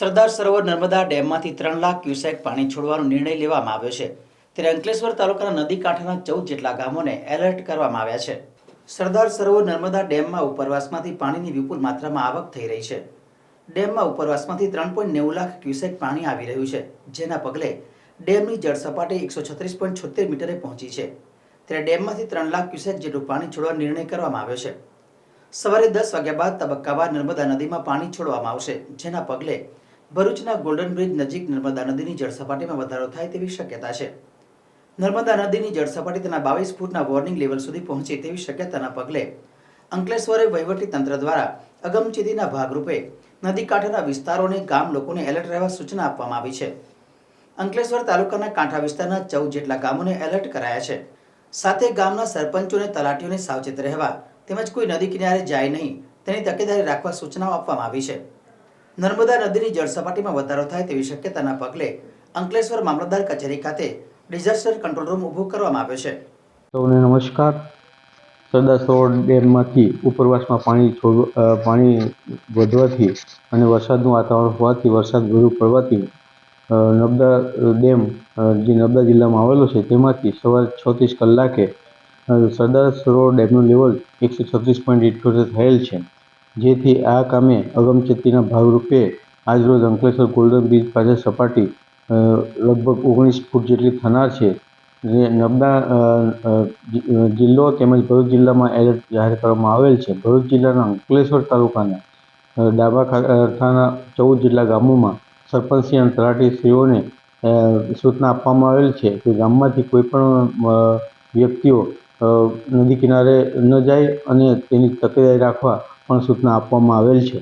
સરદાર સરોવર નર્મદા ડેમમાંથી ત્રણ લાખ ક્યુસેક પાણી છોડવાનો નિર્ણય લેવામાં આવ્યો છે. ત્યારે અંકલેશ્વર તાલુકાના નદી કાંઠાના ચૌદ જેટલા ગામોને એલર્ટ કરવામાં આવ્યા છે. સરદાર સરોવર નર્મદા ડેમમાં ઉપરવાસમાંથી પાણીની વિપુલ માત્રામાં આવક થઈ રહી છે. ડેમમાં ઉપરવાસમાંથી ત્રણ પોઈન્ટ નેવું લાખ ક્યુસેક પાણી આવી રહ્યું છે, જેના પગલે ડેમની જળ સપાટી એકસો છત્રીસ પોઈન્ટ છોતેર મીટરે પહોંચી છે. ત્યારે ડેમમાંથી ત્રણ લાખ ક્યુસેક જેટલું પાણી છોડવાનો નિર્ણય કરવામાં આવ્યો છે. સવારે દસ વાગ્યા બાદ તબક્કાવાર નર્મદા નદીમાં પાણી છોડવામાં આવશે, જેના પગલે ભરૂચના ગોલ્ડન બ્રિજ નજીક નર્મદા નદીની જળસપાટીમાં વધારો થાય તેવી શક્યતા છે. નર્મદા નદીની જળસપાટી તેના બાવીસ ફૂટના વોર્નિંગ લેવલ સુધી પહોંચે તેવી શક્યતાના પગલે અંકલેશ્વરે વહીવટી તંત્ર દ્વારા અગમચેતીના ભાગરૂપે નદી કાંઠાના વિસ્તારોને ગામ લોકોને એલર્ટ રહેવા સૂચના આપવામાં આવી છે. અંકલેશ્વર તાલુકાના કાંઠા વિસ્તારના ચૌદ જેટલા ગામોને એલર્ટ કરાયા છે. સાથે ગામના સરપંચો અને તલાટીઓને સાવચેત રહેવા તેમજ કોઈ નદી કિનારે જાય નહીં તેની તકેદારી રાખવા સૂચનાઓ આપવામાં આવી છે. નર્મદા નદીની જળસપાટીમાં વધારો થાય તેવી શક્યતાના પગલે અંકલેશ્વર મામલતદાર કચેરી ખાતે ડિઝાસ્ટર કંટ્રોલ રૂમ ઊભો કરવામાં આવ્યો છે. સૌને નમસ્કાર. સરદાર ડેમમાંથી ઉપરવાસમાં પાણી પાણી વધવાથી અને વરસાદનું વાતાવરણ હોવાથી વરસાદ વધુ પડવાથી નર્મદા ડેમ જે નર્મદા જિલ્લામાં આવેલો છે તેમાંથી સવારે છત્રીસ કલાકે સરદાર સરોવર ડેમનું લેવલ એકસો છત્રીસ પોઈન્ટ ઇઠ્યોતેર થયેલ છે. જેથી આ કામે અગમચેતીના ભાગરૂપે આજરોજ અંકલેશ્વર ગોલ્ડન બ્રિજ પાસે સપાટી લગભગ ઓગણીસ ફૂટ જેટલી થનાર છે. જે નર્મદા જિલ્લો તેમજ ભરૂચ જિલ્લામાં એલર્ટ જાહેર કરવામાં આવેલ છે. ભરૂચ જિલ્લાના અંકલેશ્વર તાલુકાના ડાબા ખાતાના ચૌદ જેટલા ગામોમાં સરપંચશ્રી અને તલાટીશ્રીઓને સૂચના આપવામાં આવેલ છે કે ગામમાંથી કોઈપણ વ્યક્તિઓ નદી કિનારે ન જાય અને તેની તકેદારી રાખવા પણ સૂચના આપવામાં આવેલ છે.